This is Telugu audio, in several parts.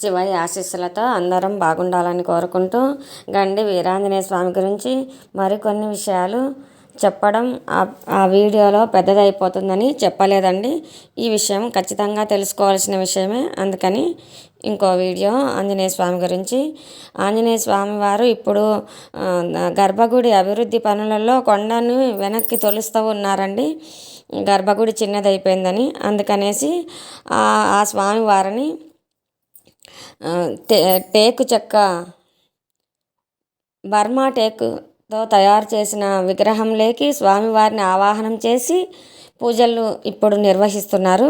శివయ్య ఆశీస్సులతో అందరం బాగుండాలని కోరుకుంటూ గండి వీరాంజనేయ స్వామి గురించి మరికొన్ని విషయాలు చెప్పడం ఆ వీడియోలో పెద్దదైపోతుందని చెప్పలేదండి. ఈ విషయం ఖచ్చితంగా తెలుసుకోవాల్సిన విషయమే. అందుకని ఇంకో వీడియో ఆంజనేయ స్వామి గురించి. ఆంజనేయ స్వామి వారు ఇప్పుడు గర్భగుడి అభివృద్ధి పనులలో కొండను వెనక్కి తొలుస్తూ ఉన్నారండి. గర్భగుడి చిన్నదైపోయిందని. అందుకనేసి ఆ స్వామి వారిని టేకు చెక్క బర్మా టేకుతో తయారు చేసిన విగ్రహంలోకి స్వామివారిని ఆవాహనం చేసి పూజలు ఇప్పుడు నిర్వహిస్తున్నారు.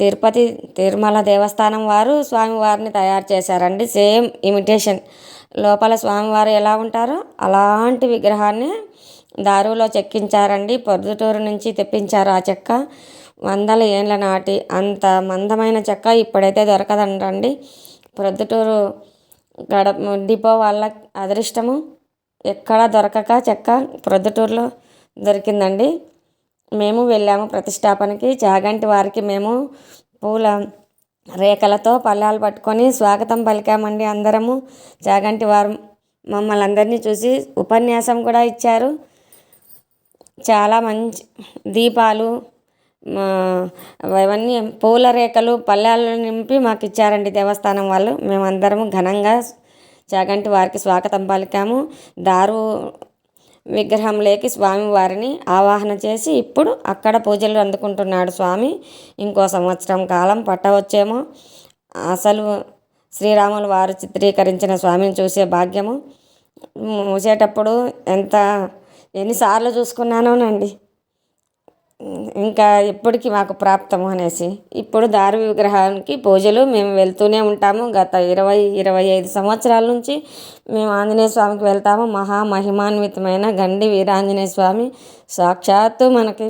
తిరుపతి తిరుమల దేవస్థానం వారు స్వామివారిని తయారు చేశారండి. Same imitation. లోపల స్వామివారు ఎలా ఉంటారో అలాంటి విగ్రహాన్ని దారులో చెక్కించారండి. పొద్దుటూరు నుంచి తెప్పించారు ఆ చెక్క. వందల ఏళ్ళ నాటి అంత మందమైన చెక్క ఇప్పుడైతే దొరకదంటండి. ప్రొద్దుటూరు గడ డిపో వాళ్ళ అదృష్టము ఎక్కడ దొరకక చెక్క ప్రొద్దుటూరులో దొరికిందండి. మేము వెళ్ళాము ప్రతిష్టాపనకి. చాగంటి వారికి మేము పూల రేఖలతో పళ్ళాలు పట్టుకొని స్వాగతం పలికామండి అందరము. చాగంటి వారు మమ్మల్ని అందరినీ చూసి ఉపన్యాసం కూడా ఇచ్చారు. చాలా మంచి దీపాలు అవన్నీ పూల రేఖలు పళ్ళాలు నింపి మాకు ఇచ్చారండి దేవస్థానం వాళ్ళు. మేమందరము ఘనంగా చాగంటి వారికి స్వాగతం పలికాము. దారు విగ్రహంలోకి స్వామివారిని ఆవాహన చేసి ఇప్పుడు అక్కడ పూజలు అందుకుంటున్నాడు స్వామి. ఇంకో సంవత్సరం కాలం పట్టవచ్చేమో. అసలు శ్రీరాములు వారు చిత్రీకరించిన స్వామిని చూసే భాగ్యము. మూసేటప్పుడు ఎంత ఎన్నిసార్లు చూసుకున్నానోనండి. ఇంకా ఎప్పటికీ మాకు ప్రాప్తము అనేసి. ఇప్పుడు దారు విగ్రహానికి పూజలు మేము వెళ్తూనే ఉంటాము. గత ఇరవై ఇరవై ఐదు సంవత్సరాల నుంచి మేము ఆంజనేయ స్వామికి వెళ్తాము. మహా మహిమాన్వితమైన గండి వీరాంజనేయ స్వామి సాక్షాత్తు మనకి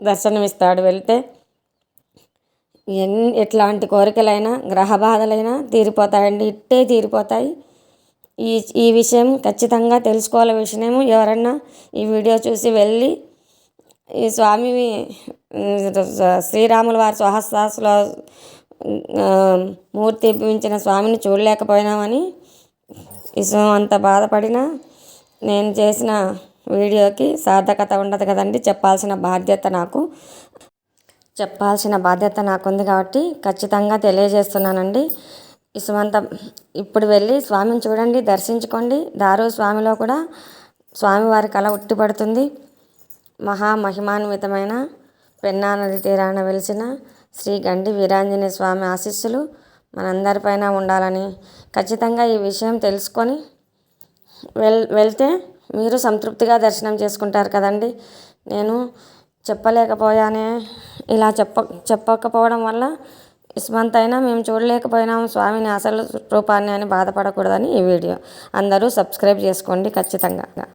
దర్శనమిస్తాడు వెళ్తే. ఎన్ని ఎట్లాంటి కోరికలైనా గ్రహ బాధలైనా తీరిపోతాయండి. ఇట్టే తీరిపోతాయి. ఈ ఈ విషయం ఖచ్చితంగా తెలుసుకోవాలి విషయము ఎవరన్నా ఈ వీడియో చూసి వెళ్ళి ఈ స్వామి శ్రీరాముల వారి సహస్రాసుల మూర్తి ఇప్పించిన స్వామిని చూడలేకపోయినామని విశ్వం అంత బాధపడినా నేను చేసిన వీడియోకి సార్థకత ఉండదు కదండి. చెప్పాల్సిన బాధ్యత నాకు. చెప్పాల్సిన బాధ్యత నాకుంది కాబట్టి ఖచ్చితంగా తెలియజేస్తున్నానండి. ఇసుమంత ఇప్పుడు వెళ్ళి స్వామిని చూడండి దర్శించుకోండి. దారు స్వామిలో కూడా స్వామివారి కళ ఉట్టిపడుతుంది. మహామహిమాన్వితమైన పెన్నా నది తీరాన వెలిసిన శ్రీ గండి వీరాంజనేయ స్వామి ఆశీస్సులు మనందరిపైన ఉండాలని ఖచ్చితంగా ఈ విషయం తెలుసుకొని వెల్ వెళ్తే మీరు సంతృప్తిగా దర్శనం చేసుకుంటారు కదండి. నేను చెప్పలేకపోయానే ఇలా చెప్ప చెప్పకపోవడం వల్ల ఇస్మంతైనా మేము చూడలేకపోయినాము స్వామిని అసలు రూపాన్ని అని బాధపడకూడదని ఈ వీడియో. అందరూ సబ్స్క్రైబ్ చేసుకోండి ఖచ్చితంగా.